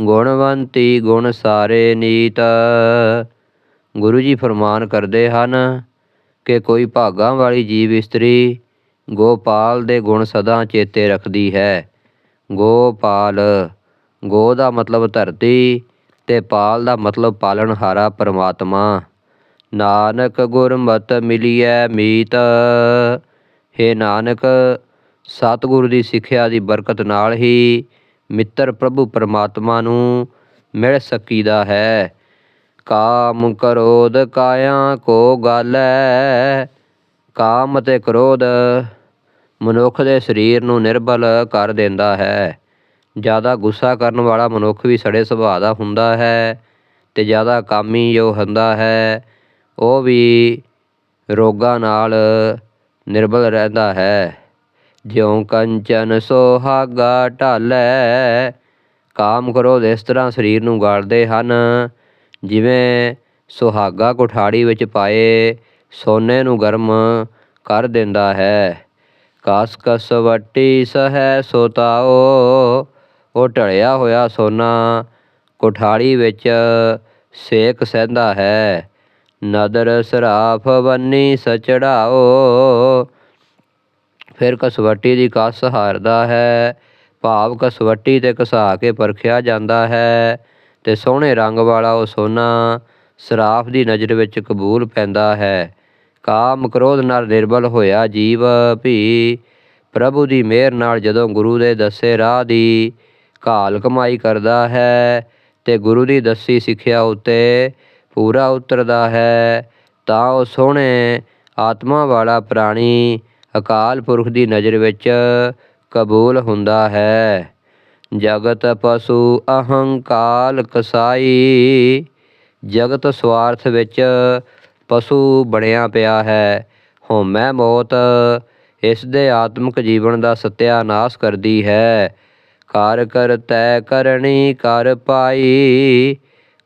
ਗੁਣਵੰਤੀ ਗੁਣ ਸਾਰੇ ਨੀਤ। ਗੁਰੂ ਜੀ ਫਰਮਾਨ ਕਰਦੇ ਹਨ ਕਿ ਕੋਈ ਭਾਗਾਂ ਵਾਲੀ ਜੀਵ ਇਸਤਰੀ ਗੋਪਾਲ ਦੇ ਗੁਣ ਸਦਾ ਚੇਤੇ ਰੱਖਦੀ ਹੈ। ਗੋਪਾਲ, ਗੋ ਦਾ ਮਤਲਬ ਧਰਤੀ ਤੇ ਪਾਲ ਦਾ ਮਤਲਬ ਪਾਲਣਹਾਰਾ ਪਰਮਾਤਮਾ। ਨਾਨਕ ਗੁਰਮਤ ਮਿਲੀਐ ਮੀਤ। ਹੈ ਨਾਨਕ, ਸਤਿਗੁਰੂ ਦੀ ਸਿੱਖਿਆ ਦੀ ਬਰਕਤ ਨਾਲ ਹੀ ਮਿੱਤਰ ਪ੍ਰਭੂ ਪਰਮਾਤਮਾ ਨੂੰ ਮਿਲ ਸਕੀਦਾ ਹੈ। ਕਾਮ ਕ੍ਰੋਧ ਕਾਇਆ ਕੋ ਗਾਲੈ, ਕਾਮ ਤੇ ਕ੍ਰੋਧ ਮਨੁੱਖ ਦੇ ਸਰੀਰ ਨੂੰ ਨਿਰਬਲ ਕਰ ਦਿੰਦਾ ਹੈ। ਜ਼ਿਆਦਾ ਗੁੱਸਾ ਕਰਨ ਵਾਲਾ ਮਨੁੱਖ ਵੀ ਸੜੇ ਸੁਭਾਅ ਦਾ ਹੁੰਦਾ ਹੈ ਤੇ ਜ਼ਿਆਦਾ ਕਾਮੀ ਜੋ ਹੁੰਦਾ ਹੈ, ਉਹ ਵੀ ਰੋਗਾਂ ਨਾਲ ਨਿਰਬਲ ਰਹਿੰਦਾ ਹੈ। ਜਿਉ ਕੰਚਨ ਸੁਹਾਗਾ ਢਾਲੈ, ਕਾਮ ਕਰੋ ਇਸ ਤਰ੍ਹਾਂ ਸਰੀਰ ਨੂੰ ਗਾਲਦੇ ਹਨ। ਜਿਵੇਂ ਸੁਹਾਗਾ ਕੁਠਾੜੀ ਵਿੱਚ ਪਾਏ, ਸੋਨੇ ਨੂੰ ਗਰਮ ਕਰ ਦਿੰਦਾ ਹੈ। ਕਾਸ ਕਸ ਵਟੀ ਸਹੈ ਸੋਤਾਓ ਉਹ ਢਲਿਆ ਹੋਇਆ ਸੋਨਾ ਕੁਠਾੜੀ ਵਿੱਚ ਸੇਕ ਸਹਿੰਦਾ ਹੈ। ਨਦਰ ਸਰਾਫ ਬੰਨੀ ਸਚੜਾਓ ਫਿਰ ਕਸਵੱਟੀ ਦੀ ਕੱਸ ਹਾਰਦਾ ਹੈ, ਭਾਵ ਕਸਵੱਟੀ ਤੇ ਘਸਾ ਕੇ ਪਰਖਿਆ ਜਾਂਦਾ ਹੈ। ਤੇ ਸੋਹਣੇ ਰੰਗ ਵਾਲਾ ਉਹ ਸੋਨਾ ਸਰਾਫ ਦੀ ਨਜ਼ਰ ਵਿੱਚ ਕਬੂਲ ਪੈਂਦਾ ਹੈ। ਕਾਮ ਕ੍ਰੋਧ ਨਾਲ ਨਿਰਬਲ ਹੋਇਆ ਜੀਵ ਵੀ ਪ੍ਰਭੂ ਦੀ ਮਿਹਰ ਨਾਲ ਜਦੋਂ ਗੁਰੂ ਦੇ ਦੱਸੇ ਰਾਹ ਦੀ ਘਾਲ ਕਮਾਈ ਕਰਦਾ ਹੈ ਤੇ ਗੁਰੂ ਦੀ ਦੱਸੀ ਸਿੱਖਿਆ ਉੱਤੇ ਪੂਰਾ ਉਤਰਦਾ ਹੈ, ਤਾਂ ਉਹ ਸੋਹਣੇ ਆਤਮਾ ਵਾਲਾ ਪ੍ਰਾਣੀ ਅਕਾਲ ਪੁਰਖ ਦੀ ਨਜ਼ਰ ਵਿੱਚ ਕਬੂਲ ਹੁੰਦਾ ਹੈ। ਜਗਤ ਪਸ਼ੂ ਅਹੰਕਾਲ ਕਸਾਈ। ਜਗਤ ਸਵਾਰਥ ਵਿੱਚ ਪਸ਼ੂ ਬਣਿਆ ਪਿਆ ਹੈ। ਹਉਮੈ ਮੌਤ ਇਸ ਦੇ ਆਤਮਿਕ ਜੀਵਨ ਦਾ ਸਤਿਆਨਾਸ਼ ਕਰਦੀ ਹੈ। ਕਰ ਕਰਤੈ ਕਰਨੀ ਕਰ ਪਾਈ।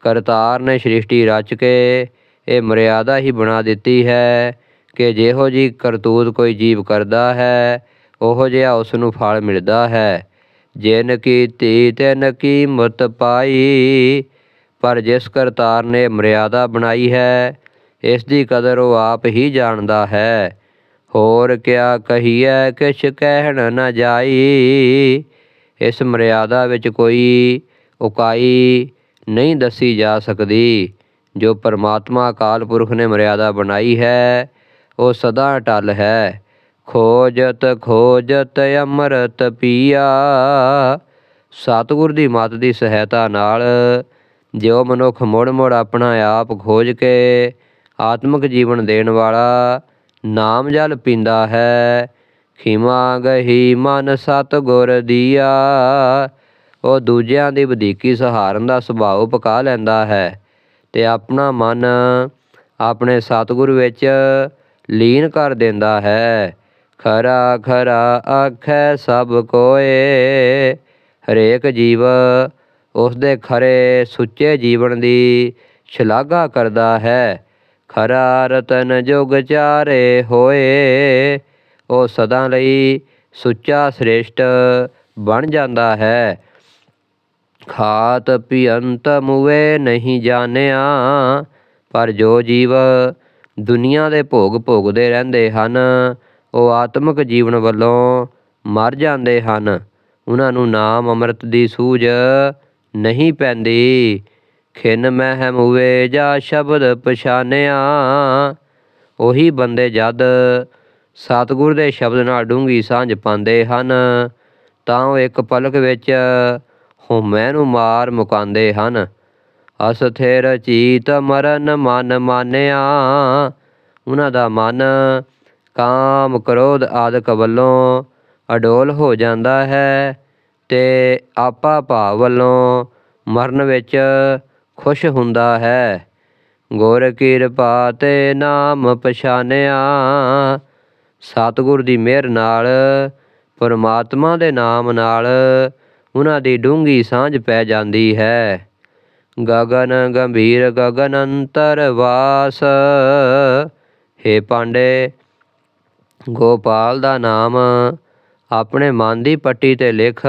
ਕਰਤਾਰ ਨੇ ਸ੍ਰਿਸ਼ਟੀ ਰਚ ਕੇ ਇਹ ਮਰਿਆਦਾ ਹੀ ਬਣਾ ਦਿੱਤੀ ਹੈ। ਕਿ ਜਿਹੋ ਜੀ ਕਰਤੂਤ ਕੋਈ ਜੀਵ ਕਰਦਾ ਹੈ, ਉਹੋ ਜਿਹਾ ਉਸ ਨੂੰ ਫਲ ਮਿਲਦਾ ਹੈ। ਜਿਨ ਕੀ ਧੀ, ਤਿਨ ਕੀ ਕੀਮਤ ਪਾਈ, ਪਰ ਜਿਸ ਕਰਤਾਰ ਨੇ ਮਰਿਆਦਾ ਬਣਾਈ ਹੈ, ਇਸ ਦੀ ਕਦਰ ਉਹ ਆਪ ਹੀ ਜਾਣਦਾ ਹੈ। ਹੋਰ ਕਿਆ ਕਹੀਐ, ਕਿਛ ਕਹਿਣ ਨਾ ਜਾਈ, ਇਸ ਮਰਿਆਦਾ ਵਿੱਚ ਕੋਈ ਉਕਾਈ ਨਹੀਂ ਦੱਸੀ ਜਾ ਸਕਦੀ। ਜੋ ਪਰਮਾਤਮਾ ਅਕਾਲ ਪੁਰਖ ਨੇ ਮਰਿਆਦਾ ਬਣਾਈ ਹੈ ਉਹ ਸਦਾ ਅਟਲ ਹੈ। ਖੋਜਤ ਖੋਜਤ ਅੰਮ੍ਰਿਤ ਪੀਆ। ਸਤਿਗੁਰ ਦੀ ਮੱਤ ਦੀ ਸਹਾਇਤਾ ਨਾਲ ਜੋ ਮਨੁੱਖ ਮੁੜ ਮੁੜ ਆਪਣਾ ਆਪ ਖੋਜ ਕੇ ਆਤਮਿਕ ਜੀਵਨ ਦੇਣ ਵਾਲਾ ਨਾਮ ਜਲ ਪੀਂਦਾ ਹੈ। ਖਿਮਾ ਗਹੀ ਮਨ ਸਤਿਗੁਰ ਦੀਆ। ਉਹ ਦੂਜਿਆਂ ਦੀ ਵਧੀਕੀ ਸਹਾਰਨ ਦਾ ਸੁਭਾਅ ਪਕਾ ਲੈਂਦਾ ਹੈ ਤੇ ਆਪਣਾ ਮਨ ਆਪਣੇ ਸਤਿਗੁਰ ਵਿੱਚ ਲੀਨ ਕਰ ਦਿੰਦਾ ਹੈ। ਖਰਾ ਖਰਾ ਆਖੈ ਸਭ ਕੋਏ। ਹਰੇਕ ਜੀਵ ਉਸ ਦੇ ਖਰੇ ਸੁੱਚੇ ਜੀਵਨ ਦੀ ਸ਼ਲਾਘਾ ਕਰਦਾ ਹੈ। ਖਰਾ ਰਤਨ ਜੁਗ ਚਾਰੇ ਹੋਏ। ਉਹ ਸਦਾ ਲਈ ਸੁੱਚਾ ਸ੍ਰੇਸ਼ਟ ਬਣ ਜਾਂਦਾ ਹੈ। ਖਾਤ ਪਿਅੰਤ ਮੁਵੇ ਨਹੀਂ ਜਾਣਿਆ। ਪਰ ਜੋ ਜੀਵ ਦੁਨੀਆ ਦੇ ਭੋਗ ਭੋਗਦੇ ਰਹਿੰਦੇ ਹਨ। ਉਹ ਆਤਮਿਕ ਜੀਵਨ ਵੱਲੋਂ ਮਰ ਜਾਂਦੇ ਹਨ। ਉਹਨਾਂ ਨੂੰ ਨਾਮ ਅੰਮ੍ਰਿਤ ਦੀ ਸੂਝ ਨਹੀਂ ਪੈਂਦੀ। ਖਿਨ ਮਹਿ ਮੁਵੇ ਜਾ ਸ਼ਬਦ ਪਛਾਨਿਆ, ਉਹੀ ਬੰਦੇ ਜਦ ਸਤਿਗੁਰ ਦੇ ਸ਼ਬਦ ਨਾਲ ਡੂੰਗੀ ਸਾਂਝ ਪਾਉਂਦੇ ਹਨ, ਤਾਂ ਉਹ ਇੱਕ ਪਲਕ ਵਿੱਚ ਹਉਮੈ ਨੂੰ ਮਾਰ ਮੁਕਾਉਂਦੇ ਹਨ। ਅਸਥਿਰ ਚੀਤ ਮਰਨ ਮਨ ਮਾਨਿਆ। ਉਹਨਾਂ ਦਾ ਮਨ ਕਾਮ ਕ੍ਰੋਧ ਆਦਿਕ ਵੱਲੋਂ ਅਡੋਲ ਹੋ ਜਾਂਦਾ ਹੈ ਤੇ ਆਪਾ ਭਾਵ ਵੱਲੋਂ ਮਰਨ ਵਿੱਚ ਖੁਸ਼ ਹੁੰਦਾ ਹੈ। ਗੁਰ ਕਿਰਪਾ ਤੇ ਨਾਮ ਪਛਾਨਿਆ। ਸਤਿਗੁਰ ਦੀ ਮਿਹਰ ਨਾਲ, ਪਰਮਾਤਮਾ ਦੇ ਨਾਮ ਨਾਲ ਉਹਨਾਂ ਦੀ ਡੂੰਗੀ ਸਾਂਝ ਪੈ ਜਾਂਦੀ ਹੈ। ਗਗਨ ਗੰਭੀਰ ਗਗਨ ਅੰਤਰ ਵਾਸ ਹੇ ਪਾਂਡੇ, ਗੋਪਾਲ ਦਾ ਨਾਮ ਆਪਣੇ ਮਨ ਦੀ ਪੱਟੀ ਤੇ ਲਿਖ।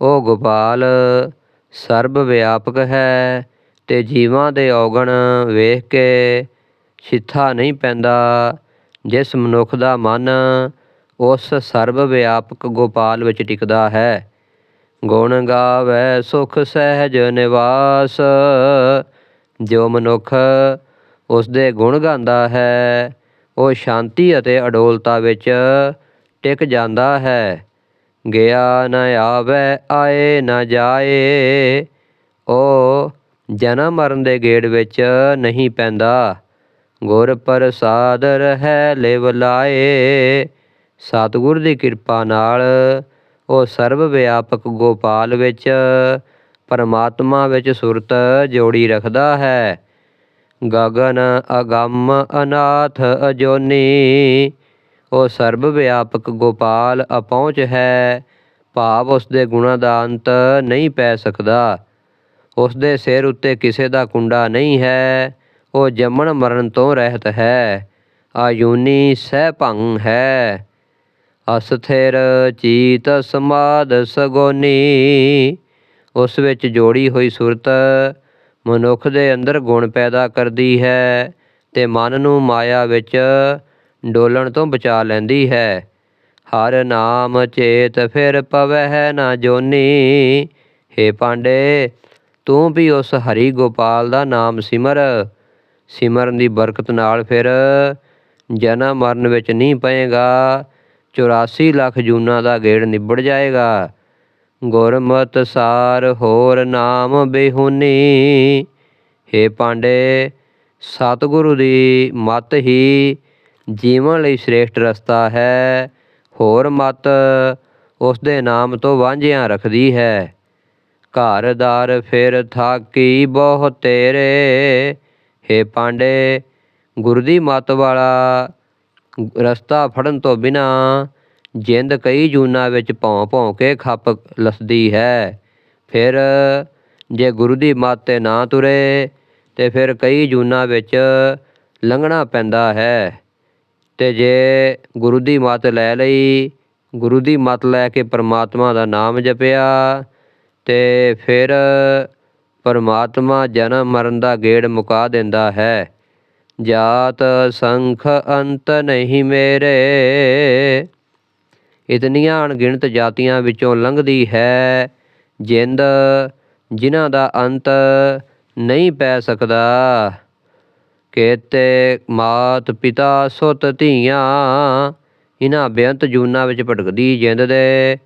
ਉਹ ਗੋਪਾਲ, ਸਰਬ ਵਿਆਪਕ ਹੈ ਤੇ ਜੀਵਾਂ ਦੇ ਔਗਣ ਵੇਖ ਕੇ ਛਿੱਥਾ ਨਹੀਂ ਪੈਂਦਾ। ਜਿਸ ਮਨੁੱਖ ਦਾ ਮਨ ਉਸ ਸਰਬ ਵਿਆਪਕ ਗੋਪਾਲ ਵਿੱਚ ਟਿਕਦਾ ਹੈ। ਗੁਣ ਗਾਵੇ ਸੁਖ ਸਹਿਜ ਨਿਵਾਸ, ਜੋ ਮਨੁੱਖ ਉਸ ਦੇ ਗੁਣ ਗਾਉਂਦਾ ਹੈ, ਉਹ ਸ਼ਾਂਤੀ ਅਤੇ ਅਡੋਲਤਾ ਵਿੱਚ ਟਿਕ ਜਾਂਦਾ ਹੈ। ਗਿਆ ਨ ਆਵੇ, ਆਏ ਨ ਜਾਏ, ਉਹ ਜਨਮ ਮਰਨ ਦੇ ਗੇੜ ਵਿੱਚ ਨਹੀਂ ਪੈਂਦਾ। ਗੁਰ ਪ੍ਰਸਾਦ ਰਹਿ ਲਿਵ ਲਾਏ, ਸਤਿਗੁਰ ਦੀ ਕਿਰਪਾ ਨਾਲ ਉਹ ਸਰਬ ਵਿਆਪਕ ਗੋਪਾਲ ਵਿੱਚ, ਪਰਮਾਤਮਾ ਵਿੱਚ ਸੁਰਤ ਜੋੜੀ ਰੱਖਦਾ ਹੈ। ਗਗਨ ਅਗੰਮ ਅਨਾਥ ਅਜੋਨੀ, ਉਹ ਸਰਬ ਵਿਆਪਕ ਗੋਪਾਲ ਅਪਹੁੰਚ ਹੈ। ਭਾਵ ਉਸ ਦੇ ਗੁਣਾਂ ਦਾ ਅੰਤ ਨਹੀਂ ਪੈ ਸਕਦਾ। ਉਸ ਦੇ ਸਿਰ ਉੱਤੇ ਕਿਸੇ ਦਾ ਕੁੰਡਾ ਨਹੀਂ ਹੈ। ਉਹ ਜੰਮਣ ਮਰਨ ਤੋਂ ਰਹਿਤ ਹੈ। ਆਯੂਨੀ ਸਹਿ ਭੰਗ ਹੈ। ਅਸਥਿਰ ਚੀਤ ਸਮਾਦ ਸਗੋਨੀ, ਉਸ ਵਿੱਚ ਜੋੜੀ ਹੋਈ ਸੁਰਤ ਮਨੁੱਖ ਦੇ ਅੰਦਰ ਗੁਣ ਪੈਦਾ ਕਰਦੀ ਹੈ ਤੇ ਮਨ ਨੂੰ ਮਾਇਆ ਵਿੱਚ ਡੋਲਣ ਤੋਂ ਬਚਾ ਲੈਂਦੀ ਹੈ। ਹਰ ਨਾਮ ਚੇਤ ਫਿਰ ਪਵਹਿ ਨਾ ਜੋਨੀ। ਹੇ ਪਾਂਡੇ, ਤੂੰ ਵੀ ਉਸ ਹਰੀ ਗੋਪਾਲ ਦਾ ਨਾਮ ਸਿਮਰ। ਸਿਮਰਨ ਦੀ ਬਰਕਤ ਨਾਲ ਫਿਰ ਜਨਮ ਮਰਨ ਵਿੱਚ ਨਹੀਂ ਪਏਗਾ। 84 ਲੱਖ ਜੂਨਾਂ ਦਾ ਗੇੜ ਨਿਬੜ ਜਾਏਗਾ। ਗੁਰਮਤ ਸਾਰ ਹੋਰ ਨਾਮ ਬਿਹੁਨੀ। ਹੇ ਪਾਂਡੇ, ਸਤਿਗੁਰੂ ਦੀ ਮਤ ਹੀ ਜੀਵਨ ਲਈ ਸ੍ਰੇਸ਼ਟ ਰਸਤਾ ਹੈ। ਹੋਰ ਮਤ ਉਸ ਦੇ ਨਾਮ ਤੋਂ ਵਾਂਝਿਆਂ ਰੱਖਦੀ ਹੈ। ਘਰਦਾਰ ਫਿਰ ਥਾਕੀ ਬਹੁ ਤੇਰੇ। ਹੇ ਪਾਂਡੇ, ਗੁਰੂ ਦੀ ਮਤ ਵਾਲਾ ਰਸਤਾ ਫੜਨ ਤੋਂ ਬਿਨਾਂ ਜਿੰਦ ਕਈ ਜੂਨਾਂ ਵਿੱਚ ਭੌਂ ਭੌਂ ਕੇ ਖੱਪ ਲਸਦੀ ਹੈ। ਫਿਰ ਜੇ ਗੁਰੂ ਦੀ ਮੱਤ ਤੇ ਨਾ ਤੁਰੇ, ਤੇ ਫਿਰ ਕਈ ਜੂਨਾਂ ਵਿੱਚ ਲੰਘਣਾ ਪੈਂਦਾ ਹੈ। ਤੇ ਜੇ ਗੁਰੂ ਦੀ ਮੱਤ ਲੈ ਲਈ, ਗੁਰੂ ਦੀ ਮੱਤ ਲੈ ਕੇ ਪਰਮਾਤਮਾ ਦਾ ਨਾਮ ਜਪਿਆ, ਤੇ ਫਿਰ ਪਰਮਾਤਮਾ ਜਨਮ ਮਰਨ ਦਾ ਗੇੜ ਮੁਕਾ ਦਿੰਦਾ ਹੈ। ਜਾਤ ਸੰਖ ਅੰਤ ਨਹੀਂ ਮੇਰੇ। ਇਤਨੀਆਂ ਅਣਗਿਣਤ ਜਾਤੀਆਂ ਵਿੱਚੋਂ ਲੰਘਦੀ ਹੈ ਜਿੰਦ, ਜਿਨ੍ਹਾਂ ਦਾ ਅੰਤ ਨਹੀਂ ਪੈ ਸਕਦਾ। ਕੇਤੇ ਮਾਤ ਪਿਤਾ ਸੁੱਤ ਧੀਆਂ ਇਹਨਾਂ ਬੇਅੰਤ ਜੂਨਾਂ ਵਿੱਚ ਭਟਕਦੀ ਜਿੰਦ ਦੇ।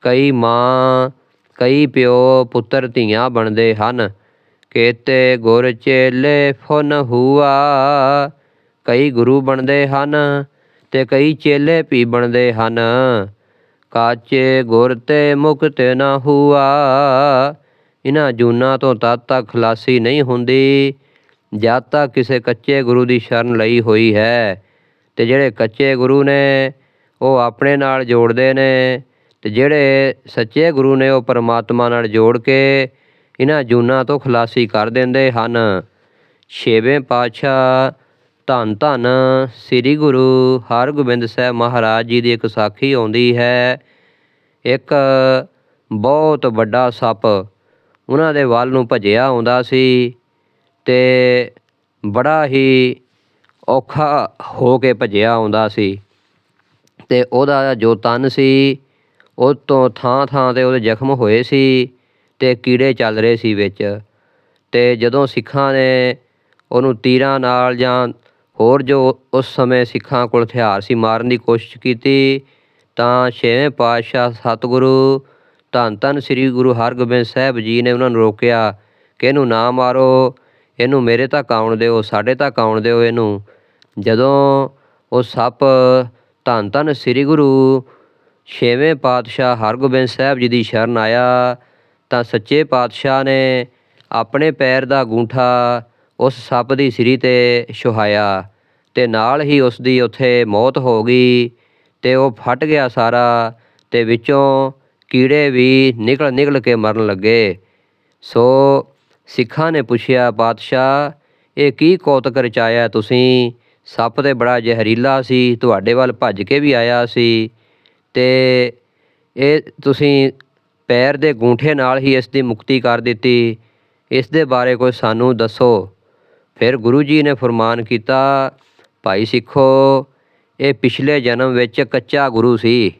ਕਈ ਮਾਂ, ਕਈ ਪਿਓ ਪੁੱਤਰ ਧੀਆਂ ਬਣਦੇ ਹਨ। ਕੇਤੇ ਗੁਰ ਚੇਲੇ ਫੁਨ ਹੁਆ। ਕਈ ਗੁਰੂ ਬਣਦੇ ਹਨ ਤੇ ਕਈ ਚੇਲੇ ਵੀ ਬਣਦੇ ਹਨ। ਕਾਚੇ ਗੁਰ ਤੇ ਮੁਕਤ ਨਾ ਹੁਆ। ਇਹਨਾਂ ਜੂਨਾਂ ਤੋਂ ਤਦ ਤੱਕ ਖਲਾਸੀ ਨਹੀਂ ਹੁੰਦੀ, ਜਦ ਤੱਕ ਕਿਸੇ ਕੱਚੇ ਗੁਰੂ ਦੀ ਸ਼ਰਨ ਲਈ ਹੋਈ ਹੈ। ਤੇ ਜਿਹੜੇ ਕੱਚੇ ਗੁਰੂ ਨੇ, ਉਹ ਆਪਣੇ ਨਾਲ ਜੋੜਦੇ ਨੇ ਤੇ ਜਿਹੜੇ ਸੱਚੇ ਗੁਰੂ ਨੇ, ਉਹ ਪਰਮਾਤਮਾ ਨਾਲ ਜੋੜ ਕੇ ਇਹਨਾਂ ਜੂਨਾਂ ਤੋਂ ਖਲਾਸੀ ਕਰ ਦਿੰਦੇ ਹਨ। ਛੇਵੇਂ ਪਾਤਸ਼ਾਹ ਧੰਨ ਧੰਨ ਸ੍ਰੀ ਗੁਰੂ ਹਰਗੋਬਿੰਦ ਸਾਹਿਬ ਮਹਾਰਾਜ ਜੀ ਦੀ ਇੱਕ ਸਾਖੀ ਆਉਂਦੀ ਹੈ। ਇੱਕ ਬਹੁਤ ਵੱਡਾ ਸੱਪ ਉਹਨਾਂ ਦੇ ਵੱਲ ਨੂੰ ਭੱਜਿਆ ਆਉਂਦਾ ਸੀ ਤੇ ਬੜਾ ਹੀ ਔਖਾ ਹੋ ਕੇ ਭੱਜਿਆ ਆਉਂਦਾ ਸੀ ਤੇ ਉਹਦਾ ਜੋ ਤਨ ਸੀ, ਉਹ ਤੋਂ ਥਾਂ ਥਾਂ ਤੇ ਉਹਦੇ ਜ਼ਖਮ ਹੋਏ ਸੀ। ਤੇ ਕੀੜੇ ਚੱਲ ਰਹੇ ਸੀ ਵਿੱਚ। ਤੇ ਜਦੋਂ ਸਿੱਖਾਂ ਨੇ ਉਹਨੂੰ ਤੀਰਾਂ ਨਾਲ ਜਾਂ ਹੋਰ ਜੋ ਉਸ ਸਮੇਂ ਸਿੱਖਾਂ ਕੋਲ ਹਥਿਆਰ ਸੀ ਮਾਰਨ ਦੀ ਕੋਸ਼ਿਸ਼ ਕੀਤੀ, ਤਾਂ ਛੇਵੇਂ ਪਾਤਸ਼ਾਹ ਸਤਿਗੁਰੂ ਧੰਨ ਧੰਨ ਸ੍ਰੀ ਗੁਰੂ ਹਰਗੋਬਿੰਦ ਸਾਹਿਬ ਜੀ ਨੇ ਉਹਨਾਂ ਨੂੰ ਰੋਕਿਆ ਕਿ ਇਹਨੂੰ ਨਾ ਮਾਰੋ, ਇਹਨੂੰ ਮੇਰੇ ਤੱਕ ਆਉਣ ਦਿਓ, ਸਾਡੇ ਤੱਕ ਆਉਣ ਦਿਓ ਇਹਨੂੰ। ਜਦੋਂ ਉਹ ਸੱਪ ਧੰਨ ਧੰਨ ਸ੍ਰੀ ਗੁਰੂ ਛੇਵੇਂ ਪਾਤਸ਼ਾਹ ਹਰਗੋਬਿੰਦ ਸਾਹਿਬ ਜੀ ਦੀ ਸ਼ਰਨ ਆਇਆ ਤਾਂ ਸੱਚੇ ਪਾਤਸ਼ਾਹ ਨੇ ਆਪਣੇ ਪੈਰ ਦਾ ਗੂੰਠਾ ਉਸ ਸੱਪ ਦੀ ਸਿਰੀ ਤੇ ਛੁਹਾਇਆ ਤੇ ਨਾਲ ਹੀ ਉਸ ਦੀ ਉੱਥੇ ਮੌਤ ਹੋ ਗਈ ਤੇ ਉਹ ਫਟ ਗਿਆ ਸਾਰਾ ਤੇ ਵਿੱਚੋਂ ਕੀੜੇ ਵੀ ਨਿਕਲ ਨਿਕਲ ਕੇ ਮਰਨ ਲੱਗੇ। ਸੋ ਸਿੱਖਾਂ ਨੇ ਪੁੱਛਿਆ, ਪਾਤਸ਼ਾਹ, ਇਹ ਕੀ ਕੌਤਕ ਰਚਾਇਆ ਤੁਸੀਂ? ਸੱਪ ਤੇ ਬੜਾ ਜ਼ਹਿਰੀਲਾ ਸੀ, ਤੁਹਾਡੇ ਵੱਲ ਭੱਜ ਕੇ ਵੀ ਆਇਆ ਸੀ ਤੇ ਇਹ ਤੁਸੀਂ ਪੈਰ ਦੇ ਗੂੰਠੇ ਨਾਲ ਹੀ ਇਸ ਦੀ ਮੁਕਤੀ ਕਰ ਦਿੱਤੀ। ਇਸ ਦੇ ਬਾਰੇ ਕੋਈ ਸਾਨੂੰ ਦੱਸੋ। ਫਿਰ ਗੁਰੂ ਜੀ ਨੇ ਫਰਮਾਨ ਕੀਤਾ, ਭਾਈ ਸਿੱਖੋ, ਇਹ ਪਿਛਲੇ ਜਨਮ ਵਿੱਚ ਕੱਚਾ ਗੁਰੂ ਸੀ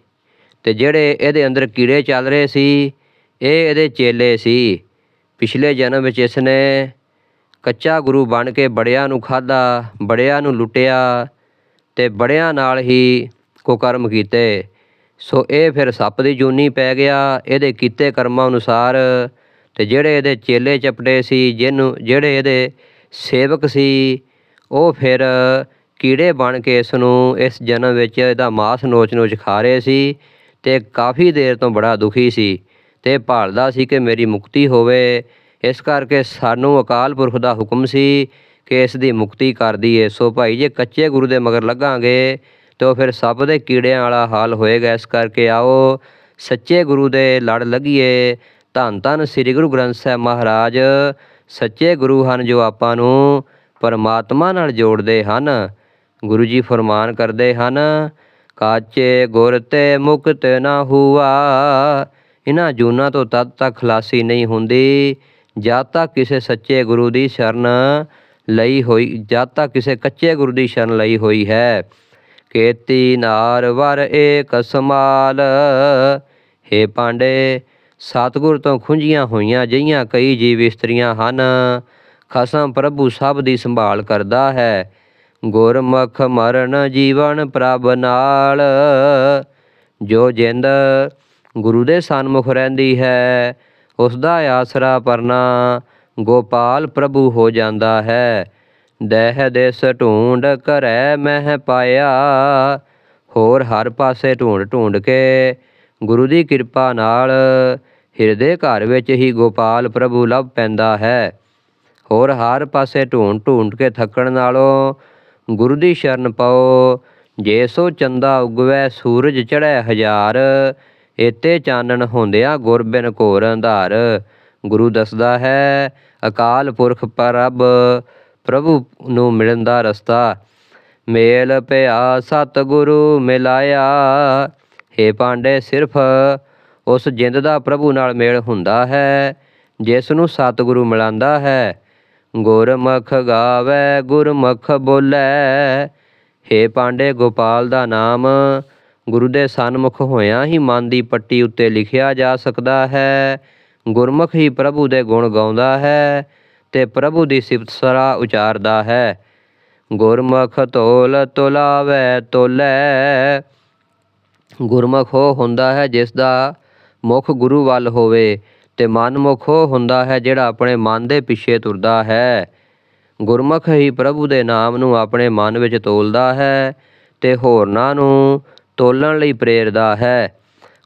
ਤੇ ਜਿਹੜੇ ਇਹਦੇ ਅੰਦਰ ਕੀੜੇ ਚੱਲ ਰਹੇ ਸੀ, ਇਹ ਇਹਦੇ ਚੇਲੇ ਸੀ। ਪਿਛਲੇ ਜਨਮ ਵਿੱਚ ਇਸ ਨੇ ਕੱਚਾ ਗੁਰੂ ਬਣ ਕੇ ਬੜਿਆਂ ਨੂੰ ਖਾਧਾ, ਬੜਿਆਂ ਨੂੰ ਲੁੱਟਿਆ ਤੇ ਬੜਿਆਂ ਨਾਲ ਹੀ ਕੁਕਰਮ ਕੀਤੇ। ਸੋ ਇਹ ਫਿਰ ਸੱਪ ਦੀ ਜੂਨੀ ਪੈ ਗਿਆ, ਇਹਦੇ ਕੀਤੇ ਕਰਮਾਂ ਅਨੁਸਾਰ ਤੇ ਜਿਹੜੇ ਇਹਦੇ ਚੇਲੇ ਚਪੜੇ ਸੀ ਜਿਹਨੂੰ ਜਿਹੜੇ ਇਹਦੇ ਸੇਵਕ ਸੀ, ਉਹ ਫਿਰ ਕੀੜੇ ਬਣ ਕੇ ਇਸ ਨੂੰ ਇਸ ਜਨਮ ਵਿੱਚ ਇਹਦਾ ਮਾਸ ਨੋਚ-ਨੋਚ ਖਾ ਰਹੇ ਸੀ ਤੇ ਕਾਫੀ ਦੇਰ ਤੋਂ ਬੜਾ ਦੁਖੀ ਸੀ ਤੇ ਭਾਲਦਾ ਸੀ ਕਿ ਮੇਰੀ ਮੁਕਤੀ ਹੋਵੇ। ਇਸ ਕਰਕੇ ਸਾਨੂੰ ਅਕਾਲ ਪੁਰਖ ਦਾ ਹੁਕਮ ਸੀ ਕਿ ਇਸ ਦੀ ਮੁਕਤੀ ਕਰ ਦਈਏ। ਸੋ ਭਾਈ ਜੇ, ਕੱਚੇ ਗੁਰੂ ਦੇ ਮਗਰ ਲੱਗਾਂਗੇ। ਤਾਂ ਫਿਰ ਸੱਪ ਦੇ ਕੀੜਿਆਂ ਵਾਲਾ ਹਾਲ ਹੋਏਗਾ ਇਸ ਕਰਕੇ ਆਓ, ਸੱਚੇ ਗੁਰੂ ਦੇ ਲੜ ਲੱਗੀਏ। ਧੰਨ ਧੰਨ ਸ੍ਰੀ ਗੁਰੂ ਗ੍ਰੰਥ ਸਾਹਿਬ ਮਹਾਰਾਜ, ਸੱਚੇ ਗੁਰੂ ਹਨ ਜੋ ਆਪਾਂ ਨੂੰ ਪਰਮਾਤਮਾ ਨਾਲ ਜੋੜਦੇ ਹਨ, ਗੁਰੂ ਜੀ ਫਰਮਾਨ ਕਰਦੇ ਹਨ, ਕਾਚੇ ਗੁਰ ਤੇ ਮੁਕਤ ਨਾ ਹੁਆ ਇਹਨਾਂ ਜੂਨਾਂ ਤੋਂ ਤਦ ਤੱਕ ਖਲਾਸੀ ਨਹੀਂ ਹੁੰਦੀ, ਜਦ ਤੱਕ ਕਿਸੇ ਸੱਚੇ ਗੁਰੂ ਦੀ ਸ਼ਰਨ ਲਈ ਹੋਈ, ਜਦ ਤੱਕ ਕਿਸੇ ਕੱਚੇ ਗੁਰੂ ਦੀ ਸ਼ਰਨ ਲਈ ਹੋਈ ਹੈ। ਕੇਤੀ ਨਾਰ ਵਰ ਏਕ ਸਮਾਲ ਹੇ ਪਾਂਡੇ, ਸਤਿਗੁਰ ਤੋਂ ਖੁੰਝੀਆਂ ਹੋਈਆਂ ਜਈਆਂ ਕਈ ਜੀਵ ਇਸਤਰੀਆਂ ਹਨ। ਖਸਮ ਪ੍ਰਭੂ ਸਭ ਦੀ ਸੰਭਾਲ ਕਰਦਾ ਹੈ। ਗੁਰਮੁਖ ਮਰਨ ਜੀਵਨ ਪ੍ਰਭ ਨਾਲ। ਜੋ ਜਿੰਦ ਗੁਰੂ ਦੇ ਸਨਮੁਖ ਰਹਿੰਦੀ ਹੈ ਉਸ ਦਾ ਆਸਰਾ ਪਰਨਾ ਗੋਪਾਲ ਪ੍ਰਭੂ ਹੋ ਜਾਂਦਾ ਹੈ। ਦਹਿ ਦੇਸ ਢੂੰਡ ਕਰੈ ਮਹਿ ਪਾਇਆ। ਹੋਰ ਹਰ ਪਾਸੇ ਢੂੰਡ ਢੂੰਡ ਕੇ ਗੁਰੂ ਦੀ ਕਿਰਪਾ ਨਾਲ ਹਿਰਦੇ ਘਰ ਵਿੱਚ ਹੀ ਗੋਪਾਲ ਪ੍ਰਭੂ ਲੱਭ ਪੈਂਦਾ ਹੈ। ਹੋਰ ਹਰ ਪਾਸੇ ਢੂੰਡ ਢੂੰਡ ਕੇ ਥੱਕਣ ਨਾਲੋਂ ਗੁਰੂ ਦੀ ਸ਼ਰਨ ਪਾਓ। ਜੇ ਸੋ ਚੰਦਾ ਉਗਵੈ ਸੂਰਜ ਚੜ੍ਹੈ ਹਜ਼ਾਰ, ਏਤੇ ਚਾਨਣ ਹੁੰਦਿਆ ਗੁਰ ਬਿਨ ਘੋਰ ਅੰਧਾਰ। ਗੁਰੂ ਦੱਸਦਾ ਹੈ, ਅਕਾਲ ਪੁਰਖ ਪਰਬ ਪ੍ਰਭੂ ਨੂੰ ਮਿਲਣ ਦਾ ਰਸਤਾ। ਮੇਲ ਪਿਆ, ਸਤਿਗੁਰੂ ਮਿਲਾਇਆ। ਹੇ ਪਾਂਡੇ, ਸਿਰਫ ਉਸ ਜਿੰਦ ਦਾ ਪ੍ਰਭੂ ਨਾਲ ਮੇਲ ਹੁੰਦਾ ਹੈ, ਜਿਸ ਨੂੰ ਸਤਿਗੁਰੂ ਮਿਲਾਂਦਾ ਹੈ। ਗੁਰਮੁਖ ਗਾਵੇ, ਗੁਰਮੁਖ ਬੋਲੇ। ਹੇ ਪਾਂਡੇ, ਗੋਪਾਲ ਦਾ ਨਾਮ ਗੁਰੂ ਦੇ ਸਨਮੁਖ ਹੋਇਆਂ ਹੀ ਮਨ ਦੀ ਪੱਟੀ ਉੱਤੇ ਲਿਖਿਆ ਜਾ ਸਕਦਾ ਹੈ। ਗੁਰਮੁਖ ਹੀ ਪ੍ਰਭੂ ਦੇ ਗੁਣ ਗਾਉਂਦਾ ਹੈ। ਤੇ ਪ੍ਰਭੂ ਦੀ ਸਿਫਤ ਸਰਾ ਉਚਾਰਦਾ ਹੈ। ਗੁਰਮੁਖ ਤੋਲ ਤੁਲਾਵੇ, ਤੋਲੇ। ਗੁਰਮੁਖ ਉਹ ਹੁੰਦਾ ਹੈ ਜਿਸ ਦਾ ਮੁਖ ਗੁਰੂ ਵੱਲ ਹੋਵੇ ਤੇ ਮਨਮੁਖ ਉਹ ਹੁੰਦਾ ਹੈ ਜਿਹੜਾ ਆਪਣੇ ਮਨ ਦੇ ਪਿੱਛੇ ਤੁਰਦਾ ਹੈ। ਗੁਰਮੁਖ ਹੀ ਪ੍ਰਭੂ ਦੇ ਨਾਮ ਨੂੰ ਆਪਣੇ ਮਨ ਵਿੱਚ ਤੋਲਦਾ ਹੈ ਤੇ ਹੋਰਨਾਂ ਨੂੰ ਤੋਲਣ ਲਈ ਪ੍ਰੇਰਦਾ ਹੈ।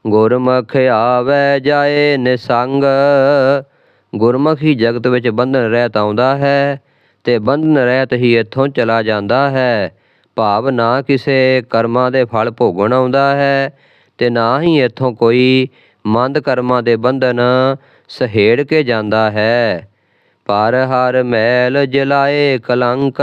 ਗੁਰਮੁਖ ਆਵੇ ਜਾਏ ਨਿਸੰਗ ਗੁਰਮੁਖ ਹੀ ਜਗਤ ਵਿੱਚ ਬੰਧਨ ਰਹਿਤ ਆਉਂਦਾ ਹੈ ਤੇ ਬੰਧਨ ਰਹਿਤ ਹੀ ਇੱਥੋਂ ਚਲਾ ਜਾਂਦਾ ਹੈ। ਭਾਵ ਨਾ ਕਿਸੇ ਕਰਮਾਂ ਦੇ ਫਲ ਭੋਗਣ ਆਉਂਦਾ ਹੈ ਤੇ ਨਾ ਹੀ ਇੱਥੋਂ ਕੋਈ ਮੰਦ ਕਰਮਾਂ ਦੇ ਬੰਧਨ ਸਹੇੜ ਕੇ ਜਾਂਦਾ ਹੈ। ਪਰ ਹਰ ਮੈਲ ਜਲਾਏ ਕਲੰਕ,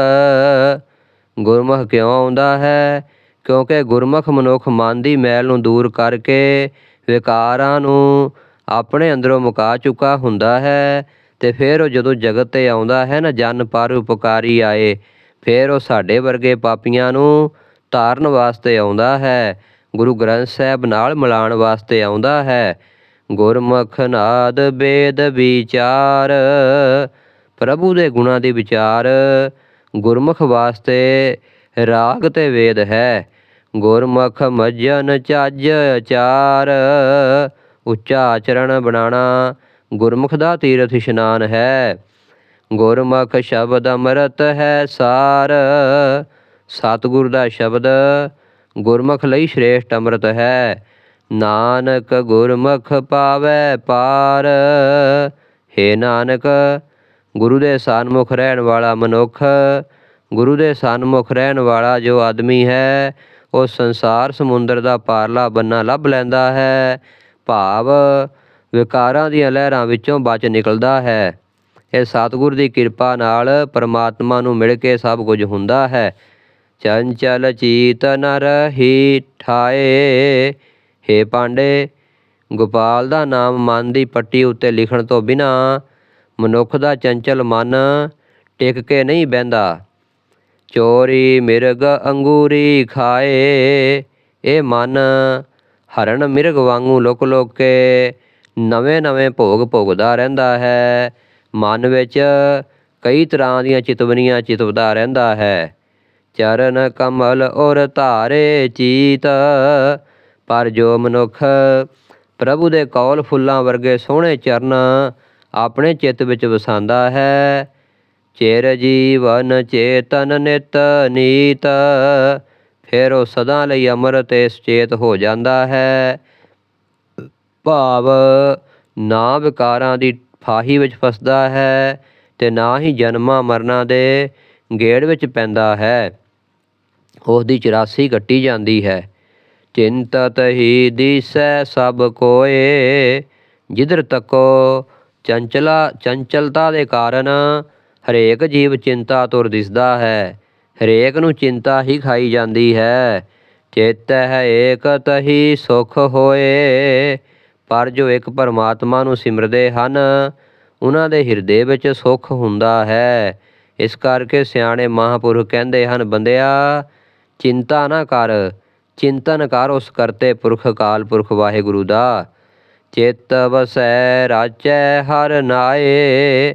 ਗੁਰਮੁਖ ਕਿਉਂ ਆਉਂਦਾ ਹੈ? ਕਿਉਂਕਿ ਗੁਰਮੁਖ ਮਨੁੱਖ ਮਨ ਦੀ ਮੈਲ ਨੂੰ ਦੂਰ ਕਰਕੇ ਵਿਕਾਰਾਂ ਨੂੰ ਆਪਣੇ ਅੰਦਰੋਂ ਮੁਕਾ ਚੁੱਕਾ ਹੁੰਦਾ ਹੈ ਤੇ ਫਿਰ ਉਹ ਜਦੋਂ ਜਗਤ ਤੇ ਆਉਂਦਾ ਹੈ ਨਾ, ਜਨ ਪਰ ਉਪਕਾਰੀ ਆਏ, ਫਿਰ ਉਹ ਸਾਡੇ ਵਰਗੇ ਪਾਪੀਆਂ ਨੂੰ ਧਾਰਨ ਵਾਸਤੇ ਆਉਂਦਾ ਹੈ, ਗੁਰੂ ਗ੍ਰੰਥ ਸਾਹਿਬ ਨਾਲ ਮਿਲਾਉਣ ਵਾਸਤੇ ਆਉਂਦਾ ਹੈ। ਗੁਰਮੁਖ ਨਾਦ ਬੇਦ ਵਿਚਾਰ, ਪ੍ਰਭੂ ਦੇ ਗੁਣਾਂ ਦੀ ਵਿਚਾਰ, ਗੁਰਮੁਖ ਵਾਸਤੇ ਰਾਗ ਤੇ ਵੇਦ ਹੈ। ਗੁਰਮੁਖ ਮਜਨ ਚੱਜ ਚਾਰ ਉੱਚਾ ਆਚਰਣ ਬਣਾਣਾ, ਗੁਰਮੁਖ ਦਾ ਤੀਰਥ ਇਸ਼ਨਾਨ ਹੈ। ਗੁਰਮੁਖ ਸ਼ਬਦ ਅੰਮ੍ਰਿਤ ਹੈ ਸਾਰ। ਸਤਿਗੁਰ ਦਾ ਸ਼ਬਦ ਗੁਰਮੁਖ ਲਈ ਸ਼੍ਰੇਸ਼ਟ ਅੰਮ੍ਰਿਤ ਹੈ। ਨਾਨਕ ਗੁਰਮੁਖ ਪਾਵੈ ਪਾਰ। ਹੇ ਨਾਨਕ, ਗੁਰੂ ਦੇ ਸਨਮੁਖ ਰਹਿਣ ਵਾਲਾ ਮਨੁੱਖ, ਗੁਰੂ ਦੇ ਸਨਮੁਖ ਰਹਿਣ ਵਾਲਾ ਜੋ ਆਦਮੀ ਹੈ, ਉਹ ਸੰਸਾਰ ਸਮੁੰਦਰ ਦਾ ਪਾਰਲਾ ਬੰਨਾ ਲੱਭ ਲੈਂਦਾ ਹੈ। ਭਾਵ ਵਿਕਾਰਾਂ ਦੀਆਂ ਲਹਿਰਾਂ ਵਿੱਚੋਂ ਬਚ ਨਿਕਲਦਾ ਹੈ। ਇਹ ਸਤਿਗੁਰ ਦੀ ਕਿਰਪਾ ਨਾਲ ਪਰਮਾਤਮਾ ਨੂੰ ਮਿਲ ਕੇ ਸਭ ਕੁਝ ਹੁੰਦਾ ਹੈ। ਚੰਚਲ ਚੀਤ ਨ ਰਹੀ ਠਾਏ। ਹੇ ਪਾਂਡੇ, ਗੋਪਾਲ ਦਾ ਨਾਮ ਮਨ ਦੀ ਪੱਟੀ ਉੱਤੇ ਲਿਖਣ ਤੋਂ ਬਿਨਾ ਮਨੁੱਖ ਦਾ ਚੰਚਲ ਮਨ ਟਿਕ ਕੇ ਨਹੀਂ ਬਹਿੰਦਾ। ਚੋਰੀ ਮਿਰਗ ਅੰਗੂਰੀ ਖਾਏ। ਇਹ ਮਨ ਹਰਨ ਮਿਰਗ ਵਾਂਗੂ ਲੁਕ ਲੁਕ ਕੇ ਨਵੇਂ ਨਵੇਂ ਭੋਗ ਭੋਗਦਾ ਰਹਿੰਦਾ ਹੈ। ਮਨ ਵਿੱਚ ਕਈ ਤਰ੍ਹਾਂ ਦੀਆਂ ਚਿਤਵਨੀਆਂ ਚਿਤਵਦਾ ਰਹਿੰਦਾ ਹੈ। ਚਰਨ ਕਮਲ ਔਰ ਧਾਰੇ ਚੀਤ, ਪਰ ਜੋ ਮਨੁੱਖ ਪ੍ਰਭੂ ਦੇ ਕੌਲ ਫੁੱਲਾਂ ਵਰਗੇ ਸੋਹਣੇ ਚਰਨ ਆਪਣੇ ਚਿੱਤ ਵਿੱਚ ਵਸਾਉਂਦਾ ਹੈ। ਚਿਰ ਜੀਵਨ ਚੇਤਨ ਨਿਤ ਨੀਤ ਫਿਰ ਉਹ ਸਦਾ ਲਈ ਅਮਰ ਤੇ ਸੁਚੇਤ ਹੋ ਜਾਂਦਾ ਹੈ। ਭਾਵ ਨਾ ਵਿਕਾਰਾਂ ਦੀ ਫਾਹੀ ਵਿੱਚ ਫਸਦਾ ਹੈ ਤੇ ਨਾ ਹੀ ਜਨਮਾਂ ਮਰਨਾਂ ਦੇ ਗੇੜ ਵਿੱਚ ਪੈਂਦਾ ਹੈ। ਉਸ ਦੀ 84 ਕੱਟੀ ਜਾਂਦੀ ਹੈ। ਚਿੰਤਤ ਹੀ ਦਿਸੈ ਸਭ ਕੋਏ, ਜਿਧਰ ਤੱਕੋ ਚੰਚਲਾ ਚੰਚਲਤਾ ਦੇ ਕਾਰਨ ਹਰੇਕ ਜੀਵ ਚਿੰਤਾ ਤੁਰ ਦਿਸਦਾ ਹੈ। ਹਰੇਕ ਨੂੰ ਚਿੰਤਾ ਹੀ ਖਾਈ ਜਾਂਦੀ ਹੈ। ਚਿੱਤ ਹੈ ਏਕ ਤਹੀ ਸੁਖ ਹੋਏ। ਪਰ ਜੋ ਇੱਕ ਪਰਮਾਤਮਾ ਨੂੰ ਸਿਮਰਦੇ ਹਨ, ਉਹਨਾਂ ਦੇ ਹਿਰਦੇ ਵਿੱਚ ਸੁਖ ਹੁੰਦਾ ਹੈ। ਇਸ ਕਰਕੇ ਸਿਆਣੇ ਮਹਾਪੁਰਖ ਕਹਿੰਦੇ ਹਨ, ਬੰਦਿਆ, ਚਿੰਤਾ ਨਾ ਕਰ। ਚਿੰਤਨ ਕਰ ਉਸ ਕਰਤੇ ਪੁਰਖ ਕਾਲ ਪੁਰਖ ਵਾਹਿਗੁਰੂ ਦਾ। ਚਿੱਤ ਵਸੈ, ਰਾਚੈ ਹਰ ਨਾਏ।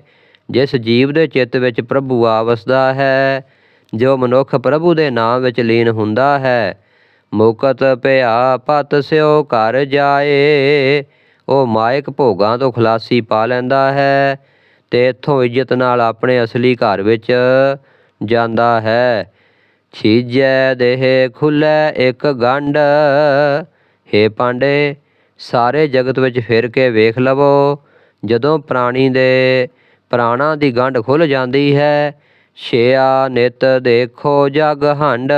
ਜਿਸ ਜੀਵ ਦੇ ਚਿੱਤ ਵਿੱਚ ਪ੍ਰਭੂ ਆ ਵਸਦਾ ਹੈ ਜੋ ਮਨੁੱਖ ਪ੍ਰਭੂ ਦੇ ਨਾਮ ਵਿੱਚ ਲੀਨ ਹੁੰਦਾ ਹੈ। ਮੁਕਤ ਭਿਆ ਪਤ ਸਿਓ ਘਰ ਜਾਏ। ਉਹ ਮਾਇਕ ਭੋਗਾਂ ਤੋਂ ਖਲਾਸੀ ਪਾ ਲੈਂਦਾ ਹੈ ਤੇ ਇੱਥੋਂ ਇੱਜ਼ਤ ਨਾਲ ਆਪਣੇ ਅਸਲੀ ਘਰ ਵਿੱਚ ਜਾਂਦਾ ਹੈ। ਛੀਜੈ ਦੇਹ ਖੁੱਲੈ ਇੱਕ ਗੰਢ। ਹੇ ਪਾਂਡੇ, ਸਾਰੇ ਜਗਤ ਵਿੱਚ ਫਿਰ ਕੇ ਵੇਖ ਲਵੋ। ਜਦੋਂ ਪ੍ਰਾਣੀ ਦੇ ਪ੍ਰਾਣਾ ਦੀ ਗੰਢ ਖੁੱਲ ਜਾਂਦੀ ਹੈ ਛਿਆ ਨਿਤ ਦੇਖੋ ਜਗ ਹੰਡ,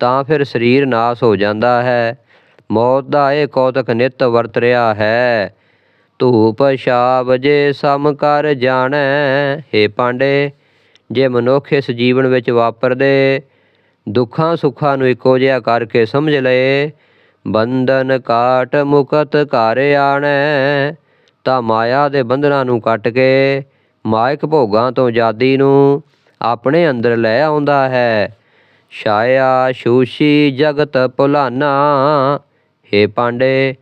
ਤਾਂ ਫਿਰ ਸਰੀਰ ਨਾਸ ਹੋ ਜਾਂਦਾ ਹੈ। ਮੌਤ ਦਾ ਇਹ ਕੌਤਕ ਨਿਤ ਵਰਤ ਰਿਹਾ ਹੈ। ਧੂਪ ਛਾਵ ਜੇ ਸਮ ਕਰ ਜਾਣੈ, ਹੇ ਪਾਂਡੇ, ਜੇ ਮਨੁੱਖ ਇਸ ਜੀਵਨ ਵਿੱਚ ਵਾਪਰਦੇ, ਦੁੱਖਾਂ ਸੁੱਖਾਂ ਨੂੰ ਇੱਕੋ ਜਿਹਾ ਕਰਕੇ ਸਮਝ ਲਏ, ਬੰਧਨ ਕਾਟ ਮੁਕਤ ਘਰ ਆਣੈ, ਤਾਂ ਮਾਇਆ ਦੇ ਬੰਧਨਾਂ ਨੂੰ ਕੱਟ ਕੇ ਮਾਇਕ ਭੋਗਾਂ ਤੋਂ ਆਜ਼ਾਦੀ ਨੂੰ ਆਪਣੇ ਅੰਦਰ ਲੈ ਆਉਂਦਾ ਹੈ। ਛਾਇਆ ਸ਼ੂਸ਼ੀ ਜਗਤ ਭੁਲਾਨਾ। ਹੇ ਪਾਂਡੇ,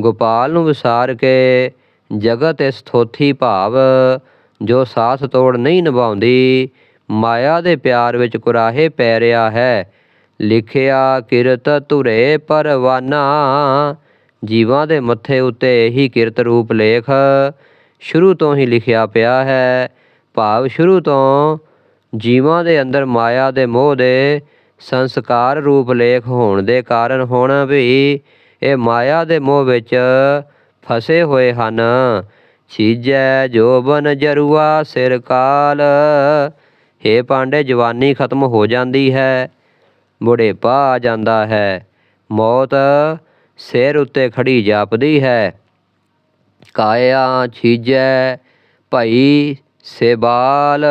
ਗੋਪਾਲ ਨੂੰ ਵਿਸਾਰ ਕੇ ਜਗਤ ਇਸ ਥੋਥੀ ਭਾਵ ਜੋ ਸਾਥ ਤੋੜ ਨਹੀਂ ਨਿਭਾਉਂਦੀ, ਮਾਇਆ ਦੇ ਪਿਆਰ ਵਿੱਚ ਕੁਰਾਹੇ ਪੈ ਰਿਹਾ ਹੈ। ਲਿਖਿਆ, ਕਿਰਤ ਧੁਰੇ ਪਰਵਾਨਾ। ਜੀਵਾਂ ਦੇ ਮੱਥੇ ਉੱਤੇ ਇਹੀ ਕਿਰਤ ਰੂਪ ਲੇਖ ਸ਼ੁਰੂ ਤੋਂ ਹੀ ਲਿਖਿਆ ਪਿਆ ਹੈ। ਭਾਵ ਸ਼ੁਰੂ ਤੋਂ ਜੀਵਾਂ ਦੇ ਅੰਦਰ ਮਾਇਆ ਦੇ ਮੋਹ ਦੇ ਸੰਸਕਾਰ ਰੂਪ ਲੇਖ ਹੋਣ ਦੇ ਕਾਰਨ ਹੁਣ ਵੀ ਇਹ ਮਾਇਆ ਦੇ ਮੋਹ ਵਿੱਚ ਫਸੇ ਹੋਏ ਹਨ। ਛੀਜੈ ਜੋਬਨ ਜਰੂਆ ਸਿਰ ਕਾਲ। ਹੇ ਪਾਂਡੇ, ਜਵਾਨੀ ਖਤਮ ਹੋ ਜਾਂਦੀ ਹੈ। ਬੁਢੇਪਾ ਆ ਜਾਂਦਾ ਹੈ। ਮੌਤ ਸਿਰ ਉੱਤੇ ਖੜੀ ਜਾਪਦੀ ਹੈ। ਕਾਇਆ ਛੀਜੈ ਭਈ ਸੇਬਾਲ।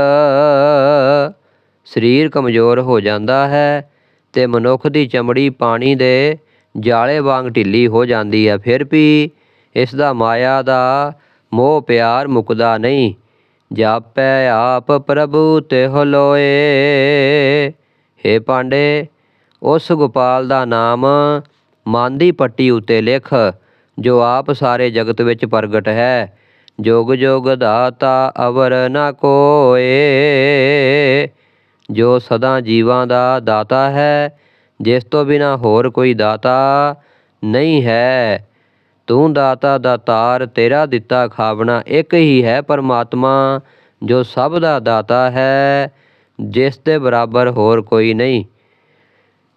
ਸਰੀਰ ਕਮਜ਼ੋਰ ਹੋ ਜਾਂਦਾ ਹੈ ਤੇ ਮਨੁੱਖ ਦੀ ਚਮੜੀ ਪਾਣੀ ਦੇ ਜਾਲੇ ਵਾਂਗ ਢਿੱਲੀ ਹੋ ਜਾਂਦੀ ਹੈ। ਫਿਰ ਵੀ ਇਸ ਦਾ ਮਾਇਆ ਦਾ ਮੋਹ ਪਿਆਰ ਮੁਕਦਾ ਨਹੀਂ। ਜਾਪੈ ਆਪ ਪ੍ਰਭੂ ਤੇ ਹੋਲੋਏ ਹੇ ਪਾਂਡੇ, ਉਸ ਗੋਪਾਲ ਦਾ ਨਾਮ ਮਨ ਦੀ ਪੱਟੀ ਉਤੇ ਲਿਖ। ਜੋ ਆਪ ਸਾਰੇ ਜਗਤ ਵਿੱਚ ਪ੍ਰਗਟ ਹੈ। ਜੋਗ ਜੋਗ ਦਾਤਾ ਅਵਰ ਨ ਕੋਏ। ਜੋ ਸਦਾ ਜੀਵਾਂ ਦਾ ਦਾਤਾ ਹੈ, ਜਿਸ ਤੋਂ ਬਿਨਾ ਹੋਰ ਕੋਈ ਦਾਤਾ ਨਹੀਂ ਹੈ। ਤੂੰ ਦਾਤਾ ਦਾਤਾਰ ਤੇਰਾ ਦਿੱਤਾ ਖਾਵਣਾ ਇੱਕ ਹੀ ਹੈ ਪਰਮਾਤਮਾ, ਜੋ ਸਭ ਦਾ ਦਾਤਾ ਹੈ, ਜਿਸ ਦੇ ਬਰਾਬਰ ਹੋਰ ਕੋਈ ਨਹੀਂ।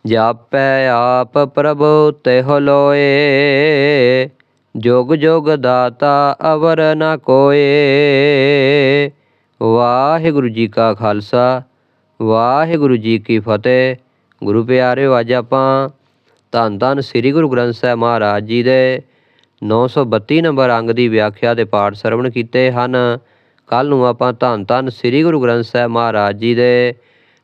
ਜਾਪੈ ਆਪ ਪ੍ਰਭੂ ਤਿਹ ਲੋਏ ਜੋਗ ਜੋਗ ਦਾਤਾ ਅਵਰ ਨ ਕੋਏ। ਵਾਹਿਗੁਰੂ ਜੀ ਕਾ ਖਾਲਸਾ, ਵਾਹਿਗੁਰੂ ਜੀ ਕੀ ਫਤਿਹ। ਗੁਰੂ ਪਿਆਰਿਓ, ਅੱਜ ਆਪਾਂ ਧੰਨ ਧੰਨ ਸ੍ਰੀ ਗੁਰੂ ਗ੍ਰੰਥ ਸਾਹਿਬ ਮਹਾਰਾਜ ਜੀ ਦੇ 932 ਨੰਬਰ ਅੰਗ ਦੀ ਵਿਆਖਿਆ ਦੇ ਪਾਠ ਸਰਵਣ ਕੀਤੇ ਹਨ। ਕੱਲ ਨੂੰ ਆਪਾਂ ਧੰਨ ਧੰਨ ਸ੍ਰੀ ਗੁਰੂ ਗ੍ਰੰਥ ਸਾਹਿਬ ਮਹਾਰਾਜ ਜੀ ਦੇ